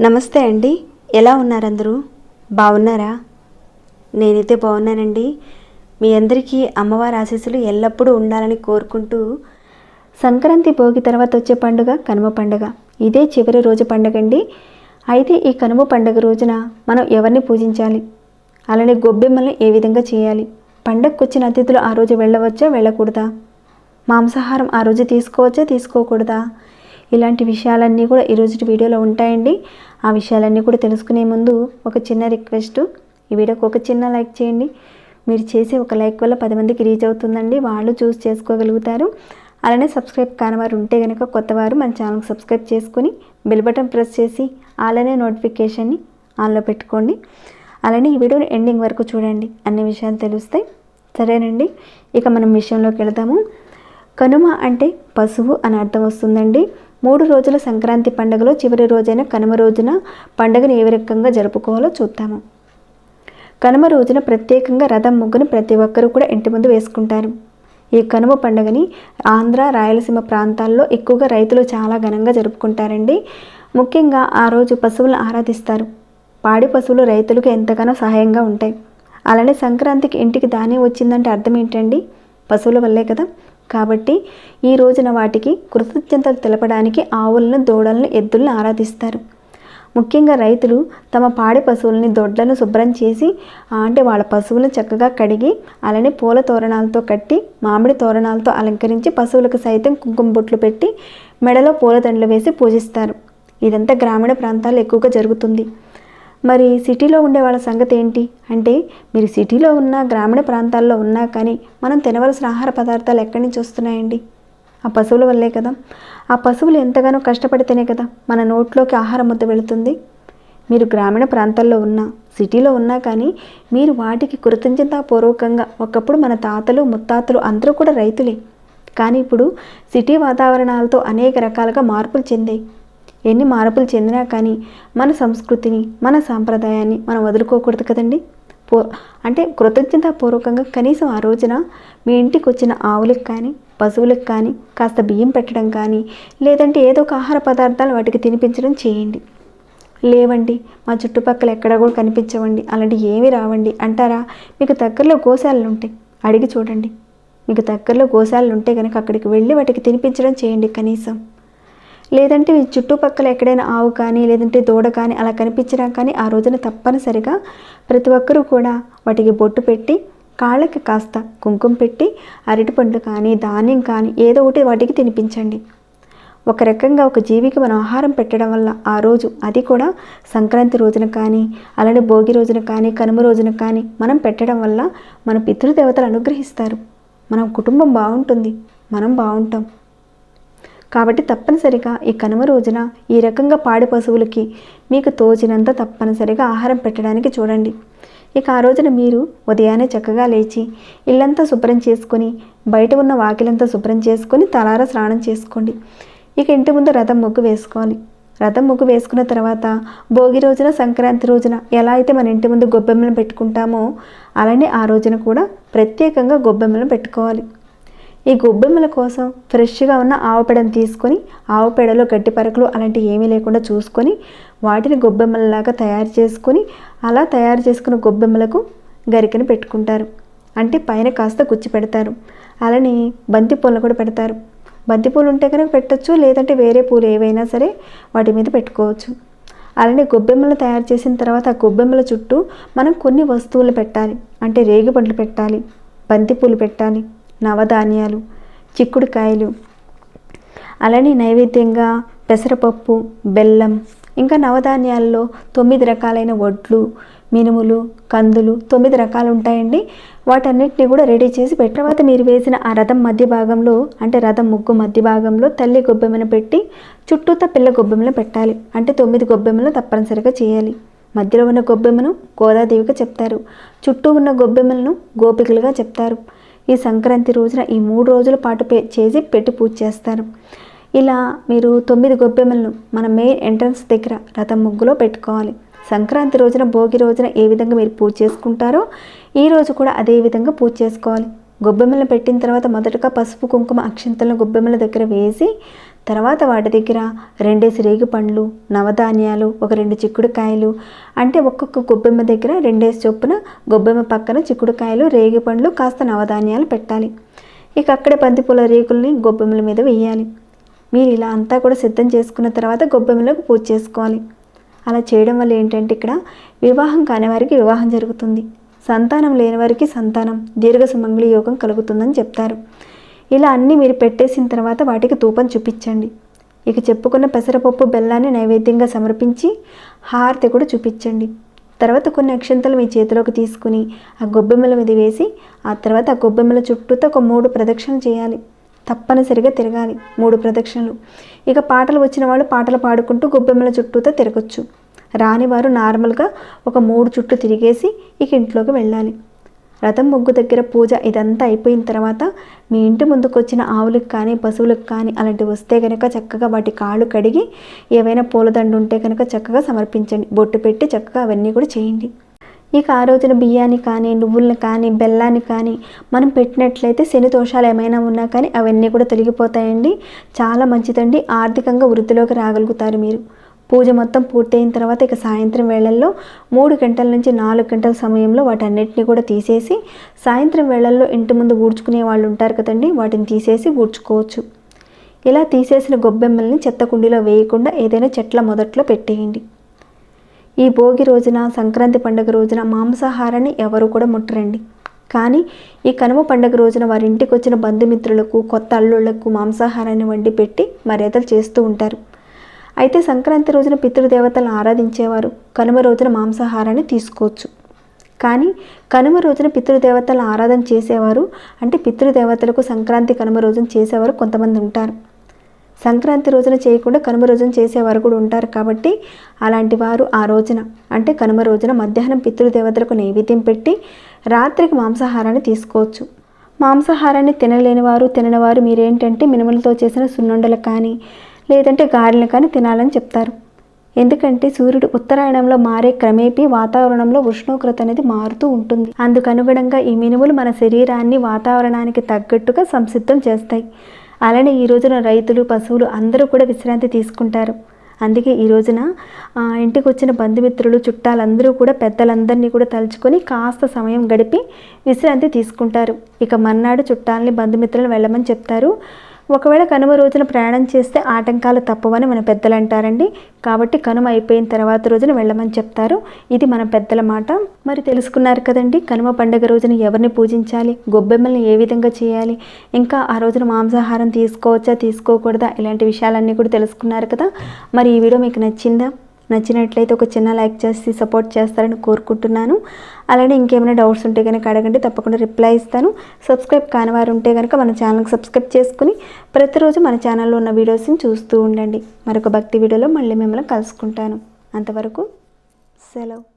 నమస్తే అండి. ఎలా ఉన్నారందరూ? బాగున్నారా? నేనైతే బాగున్నానండి. మీ అందరికీ అమ్మవారి ఆశీస్సులు ఎల్లప్పుడూ ఉండాలని కోరుకుంటూ సంక్రాంతి భోగి తర్వాత వచ్చే పండుగ కనుమ పండుగ. ఇదే చివరి రోజు పండుగ అండి అయితే ఈ కనుమ పండుగ రోజున మనం ఎవరిని పూజించాలి? అలానే గొబ్బెమ్మల్ని ఏ విధంగా చేయాలి? పండగకు వచ్చిన అతిథులు ఆ రోజు వెళ్ళవచ్చా వెళ్ళకూడదా? మాంసాహారం ఆ రోజు తీసుకోవచ్చా తీసుకోకూడదా? ఇలాంటి విషయాలన్నీ కూడా ఈరోజు వీడియోలో ఉంటాయండి. ఆ విషయాలన్నీ కూడా తెలుసుకునే ముందు ఒక చిన్న రిక్వెస్ట్. ఈ వీడియోకి ఒక చిన్న లైక్ చేయండి. మీరు చేసే ఒక లైక్ వల్ల పది మందికి రీచ్ అవుతుందండి. వాళ్ళు చూస్ చేసుకోగలుగుతారు. అలానే సబ్స్క్రైబ్ కాని వారు ఉంటే కనుక కొత్తవారు మన ఛానల్కి సబ్స్క్రైబ్ చేసుకొని బెల్ బటన్ ప్రెస్ చేసి అలానే నోటిఫికేషన్ని ఆన్లో పెట్టుకోండి. అలానే ఈ వీడియోని ఎండింగ్ వరకు చూడండి. అన్ని విషయాలు తెలుస్తాయి. సరేనండి. ఇక మనం విషయంలోకి వెళదాము. కనుమ అంటే పశువు అని అర్థం వస్తుందండి. మూడు రోజుల సంక్రాంతి పండుగలో చివరి రోజైన కనుమ రోజున పండుగను ఏ రకంగా జరుపుకోవాలో చూద్దాము. కనుమ రోజున ప్రత్యేకంగా రథం ముగ్గును ప్రతి ఒక్కరూ కూడా ఇంటి ముందు వేసుకుంటారు. ఈ కనుమ పండుగని ఆంధ్ర రాయలసీమ ప్రాంతాల్లో ఎక్కువగా రైతులు చాలా ఘనంగా జరుపుకుంటారండి. ముఖ్యంగా ఆ రోజు పశువులను ఆరాధిస్తారు. పాడి పశువులు రైతులకు ఎంతగానో సహాయంగా ఉంటాయి. అలానే సంక్రాంతికి ఇంటికి ధాన్యం వచ్చిందంటే అర్థం ఏంటండి పశువుల వల్లే కదా. కాబట్టి ఈ రోజున వాటికి కృతజ్ఞతలు తెలపడానికి ఆవులను దూడలను ఎద్దులను ఆరాధిస్తారు. ముఖ్యంగా రైతులు తమ పాడి పశువులని దొడ్లను శుభ్రం చేసి అంటే వాళ్ళ పశువులను చక్కగా కడిగి అలానే పూల తోరణాలతో కట్టి మామిడి తోరణాలతో అలంకరించి పశువులకు సైతం కుంకుమ బొట్లు పెట్టి మెడలో పూలదండలు వేసి పూజిస్తారు. ఇదంతా గ్రామీణ ప్రాంతాల్లో ఎక్కువగా జరుగుతుంది. మరి సిటీలో ఉండే వాళ్ళ సంగతి ఏంటి? అంటే మీరు సిటీలో ఉన్న గ్రామీణ ప్రాంతాల్లో ఉన్నా కానీ మనం తినవలసిన ఆహార పదార్థాలు ఎక్కడి నుంచి వస్తున్నాయండి? ఆ పశువుల వల్లే కదా. ఆ పశువులు ఎంతగానో కష్టపడితేనే కదా మన నోట్లోకి ఆహారం ముద్ద వెళుతుంది. మీరు గ్రామీణ ప్రాంతాల్లో ఉన్నా సిటీలో ఉన్నా కానీ మీరు వాటికి కృతజ్ఞతాపూర్వకంగా ఒకప్పుడు మన తాతలు ముత్తాతలు అందరూ కూడా రైతులే. కానీ ఇప్పుడు సిటీ వాతావరణాలతో అనేక రకాలుగా మార్పులు చెందాయి. ఎన్ని మార్పులు చెందినా కానీ మన సంస్కృతిని మన సాంప్రదాయాన్ని మనం వదులుకోకూడదు కదండి? పో అంటే కృతజ్ఞతాపూర్వకంగా కనీసం ఆ రోజున మీ ఇంటికి వచ్చిన ఆవులకు కానీ పశువులకు కానీ కాస్త బియ్యం పెట్టడం కానీ లేదంటే ఏదో ఒక ఆహార పదార్థాలు వాటికి తినిపించడం చేయండి. లేవండి మా చుట్టుపక్కల ఎక్కడ కూడా కనిపించవండి అలాంటి ఏమి రావండి. అంటారా? మీకు దగ్గరలో గోశాలలు ఉంటాయి. అడిగి చూడండి. మీకు దగ్గరలో గోశాలలు ఉంటే కనుక అక్కడికి వెళ్ళి వాటికి తినిపించడం చేయండి కనీసం. లేదంటే మీ చుట్టుపక్కల ఎక్కడైనా ఆవు కానీ లేదంటే దూడ కానీ అలా కనిపించినా కానీ ఆ రోజున తప్పనిసరిగా ప్రతి ఒక్కరూ కూడా వాటికి బొట్టు పెట్టి కాళ్ళకి కాస్త కుంకుమ పెట్టి అరటిపండ్లు కానీ ధాన్యం కానీ ఏదో ఒకటి వాటికి తినిపించండి. ఒక రకంగా ఒక జీవికి మనం ఆహారం పెట్టడం వల్ల ఆ రోజు అది కూడా సంక్రాంతి రోజున కానీ అలానే భోగి రోజున కానీ కనుమ రోజున కానీ మనం పెట్టడం వల్ల మన పితృదేవతలు అనుగ్రహిస్తారు. మన కుటుంబం బాగుంటుంది. మనం బాగుంటాం. కాబట్టి తప్పనిసరిగా ఈ కనుమ రోజున ఈ రకంగా పాడి పశువులకి మీకు తోచినంత తప్పనిసరిగా ఆహారం పెట్టడానికి చూడండి. ఇక ఆ రోజున మీరు ఉదయాన్నే చక్కగా లేచి ఇల్లంతా శుభ్రం చేసుకొని బయట ఉన్న వాకిలంతా శుభ్రం చేసుకొని తలారా స్నానం చేసుకోండి. ఇక ఇంటి ముందు రథం ముగ్గు వేసుకోవాలి. రథం ముగ్గు వేసుకున్న తర్వాత భోగి రోజున సంక్రాంతి రోజున ఎలా అయితే మన ఇంటి ముందు గొబ్బెమ్మలను పెట్టుకుంటామో అలానే ఆ రోజున కూడా ప్రత్యేకంగా గొబ్బెమ్మలను పెట్టుకోవాలి. ఈ గొబ్బెమ్మల కోసం ఫ్రెష్గా ఉన్న ఆవుపేడను తీసుకొని ఆవు పేడలో గడ్డి పరకలు అలాంటివి ఏమీ లేకుండా చూసుకొని వాటిని గొబ్బెమ్మలలాగా తయారు చేసుకొని అలా తయారు చేసుకున్న గొబ్బెమ్మలకు గరికను పెట్టుకుంటారు. అంటే పైన కాస్త గుచ్చి పెడతారు. అలానే బంతి పూలను కూడా పెడతారు. బంతి పూలు ఉంటే కనుక పెట్టచ్చు లేదంటే వేరే పూలు ఏవైనా సరే వాటి మీద పెట్టుకోవచ్చు. అలానే గొబ్బెమ్మలు తయారు చేసిన తర్వాత ఆ గొబ్బెమ్మల చుట్టూ మనం కొన్ని వస్తువులు పెట్టాలి. అంటే రేగిపండ్లు పెట్టాలి బంతిపూలు పెట్టాలి నవధాన్యాలు చిక్కుడుకాయలు. అలానే నైవేద్యంగా పెసరపప్పు బెల్లం ఇంకా నవధాన్యాల్లో తొమ్మిది రకాలైన వడ్లు మినుములు కందులు తొమ్మిది రకాలు ఉంటాయండి. వాటన్నిటిని కూడా రెడీ చేసి పెట్టిన తర్వాత మీరు వేసిన ఆ రథం మధ్య భాగంలో అంటే రథం ముగ్గు మధ్య భాగంలో తల్లి గొబ్బెమ్మను పెట్టి చుట్టూతా పిల్ల గొబ్బెమ్మలు పెట్టాలి. అంటే తొమ్మిది గొబ్బెమ్మలు తప్పనిసరిగా చేయాలి. మధ్యలో ఉన్న గొబ్బెమ్మను గోదాదేవిగా చెప్తారు. చుట్టూ ఉన్న గొబ్బెమ్మలను గోపికలుగా చెప్తారు. ఈ సంక్రాంతి రోజున ఈ మూడు రోజుల పాటు పే చేసి పెట్టి పూజ చేస్తారు. ఇలా మీరు తొమ్మిది గొబ్బెమ్మలను మన మెయిన్ ఎంట్రన్స్ దగ్గర రథం ముగ్గులో పెట్టుకోవాలి. సంక్రాంతి రోజున భోగి రోజున ఏ విధంగా మీరు పూజ చేసుకుంటారో ఈ రోజు కూడా అదే విధంగా పూజ చేసుకోవాలి. గొబ్బెమ్మలు పెట్టిన తర్వాత మొదటగా పసుపు కుంకుమ అక్షంతలను గొబ్బెమ్మల దగ్గర వేసి తర్వాత వాటి దగ్గర రెండేసి రేగి పండ్లు నవధాన్యాలు ఒక రెండు చిక్కుడుకాయలు అంటే ఒక్కొక్క గొబ్బెమ్మ దగ్గర రెండేసి చొప్పున గొబ్బెమ్మ పక్కన చిక్కుడుకాయలు రేగి పండ్లు కాస్త నవధాన్యాలు పెట్టాలి. ఇక అక్కడే బంతిపూల రేకుల్ని గొబ్బెమ్మల మీద వేయాలి. మీరు ఇలా అంతా కూడా సిద్ధం చేసుకున్న తర్వాత గొబ్బెమ్మలకు పూజ చేసుకోవాలి. అలా చేయడం వల్ల ఏంటంటే ఇక్కడ వివాహం కాని వారికి వివాహం జరుగుతుంది. సంతానం లేని వారికి సంతానం దీర్ఘ సుమంగళి యోగం కలుగుతుందని చెప్తారు. ఇలా అన్నీ మీరు పెట్టేసిన తర్వాత వాటికి తూపం చూపించండి. ఇక చెప్పుకున్న పెసరపప్పు బెల్లాన్ని నైవేద్యంగా సమర్పించి హారతి కూడా చూపించండి. తర్వాత కొన్ని అక్షంతలు మీ చేతిలోకి తీసుకుని ఆ గొబ్బెమ్మల మీద వేసి ఆ తర్వాత ఆ గొబ్బెమ్మల చుట్టూతో ఒక మూడు ప్రదక్షిణలు చేయాలి. తప్పనిసరిగా తిరగాలి మూడు ప్రదక్షిణలు. ఇక పాటలు వచ్చిన వాళ్ళు పాటలు పాడుకుంటూ గొబ్బెమ్మల చుట్టూతో తిరగచ్చు. రాని వారు నార్మల్గా ఒక మూడు చుట్టూ తిరిగేసి ఇక ఇంట్లోకి వెళ్ళాలి. రథం ముగ్గు దగ్గర పూజ ఇదంతా అయిపోయిన తర్వాత మీ ఇంటి ముందుకు వచ్చిన ఆవులకు కానీ పశువులకు కానీ అలాంటివి వస్తే కనుక చక్కగా వాటి కాళ్ళు కడిగి ఏవైనా పూలదండ ఉంటే కనుక చక్కగా సమర్పించండి. బొట్టు పెట్టి చక్కగా అవన్నీ కూడా చేయండి. ఇక ఆ రోజున బియ్యాన్ని కానీ నువ్వులను కానీ బెల్లాన్ని కానీ మనం పెట్టినట్లయితే శని దోషాలు ఏమైనా ఉన్నా కానీ అవన్నీ కూడా తొలగిపోతాయండి. చాలా మంచిదండి. ఆర్థికంగా వృద్ధిలోకి రాగలుగుతారు మీరు. పూజ మొత్తం పూర్తయిన తర్వాత ఇక సాయంత్రం వేళల్లో మూడు గంటల నుంచి నాలుగు గంటల సమయంలో వాటన్నిటిని కూడా తీసేసి సాయంత్రం వేళల్లో ఇంటి ముందు ఊడ్చుకునే వాళ్ళు ఉంటారు కదండి వాటిని తీసేసి ఊడ్చుకోవచ్చు ఇలా తీసేసిన గొబ్బెమ్మల్ని చెత్త కుండీలో వేయకుండా ఏదైనా చెట్ల మొదట్లో పెట్టేయండి. ఈ భోగి రోజున సంక్రాంతి పండుగ రోజున మాంసాహారాన్ని ఎవరు కూడా ముట్టరండి. కానీ ఈ కనుమ పండుగ రోజున వారింటికి వచ్చిన బంధుమిత్రులకు కొత్త అల్లుళ్ళకు మాంసాహారాన్ని వండి పెట్టి మర్యాదలు చేస్తూ ఉంటారు. అయితే సంక్రాంతి రోజున పితృదేవతలను ఆరాధించేవారు. కనుమ రోజున మాంసాహారాన్ని తీసుకోవచ్చు. కానీ కనుమ రోజున పితృదేవతల ఆరాధన చేసేవారు అంటే పితృదేవతలకు సంక్రాంతి కనుమ రోజున చేసేవారు కొంతమంది ఉంటారు. సంక్రాంతి రోజున చేయకుండా కనుమ రోజున చేసేవారు కూడా ఉంటారు కాబట్టి అలాంటి వారు ఆ రోజున అంటే కనుమ రోజున మధ్యాహ్నం పితృదేవతలకు నైవేద్యం పెట్టి రాత్రికి మాంసాహారాన్ని తీసుకోవచ్చు. మాంసాహారాన్ని తినలేని వారు తిననివారు మీరేంటంటే మినుములతో చేసిన సున్నుండలు కానీ లేదంటే గారెలు కానీ తినాలని చెప్తారు. ఎందుకంటే సూర్యుడు ఉత్తరాయణంలో మారే క్రమేపీ వాతావరణంలో ఉష్ణోగ్రత అనేది మారుతూ ఉంటుంది. అందుకు అనుగుణంగా ఈ మినుములు మన శరీరాన్ని వాతావరణానికి తగ్గట్టుగా సంసిద్ధం చేస్తాయి. అలానే ఈ రోజున రైతులు పశువులు అందరూ కూడా విశ్రాంతి తీసుకుంటారు. అందుకే ఈ రోజున ఆ, ఇంటికి వచ్చిన బంధుమిత్రులు చుట్టాలందరూ కూడా పెద్దలందరినీ కూడా తలుచుకొని కాస్త సమయం గడిపి విశ్రాంతి తీసుకుంటారు. ఇక మర్నాడు చుట్టాలని బంధుమిత్రులను వెళ్ళమని చెప్తారు. ఒకవేళ కనుమ రోజున ప్రయాణం చేస్తే ఆటంకాలు తప్పవని మన పెద్దలు అంటారండి కాబట్టి కనుమ అయిపోయిన తర్వాత రోజున వెళ్ళమని చెప్తారు. ఇది మన పెద్దల మాట. మరి తెలుసుకున్నారు కదండి కనుమ పండుగ రోజున ఎవరిని పూజించాలి? గొబ్బెమ్మల్ని ఏ విధంగా చేయాలి? ఇంకా ఆ రోజున మాంసాహారం తీసుకోవచ్చా తీసుకోకూడదా? ఇలాంటి విషయాలన్నీ కూడా తెలుసుకున్నారు కదా. మరి ఈ వీడియో మీకు నచ్చిందా? నచ్చినట్లయితే ఒక చిన్న లైక్ చేసి సపోర్ట్ చేస్తారని కోరుకుంటున్నాను. అలానే ఇంకేమైనా డౌట్స్ ఉంటే కనుక అడగండి తప్పకుండా రిప్లై ఇస్తాను. సబ్స్క్రైబ్ కాని వారు ఉంటే కనుక మన ఛానల్కి సబ్స్క్రైబ్ చేసుకుని ప్రతిరోజు మన ఛానల్లో ఉన్న వీడియోస్ని చూస్తూ ఉండండి. మరొక భక్తి వీడియోలో మళ్ళీ మిమ్మల్ని కలుసుకుంటాను. అంతవరకు సెలవు.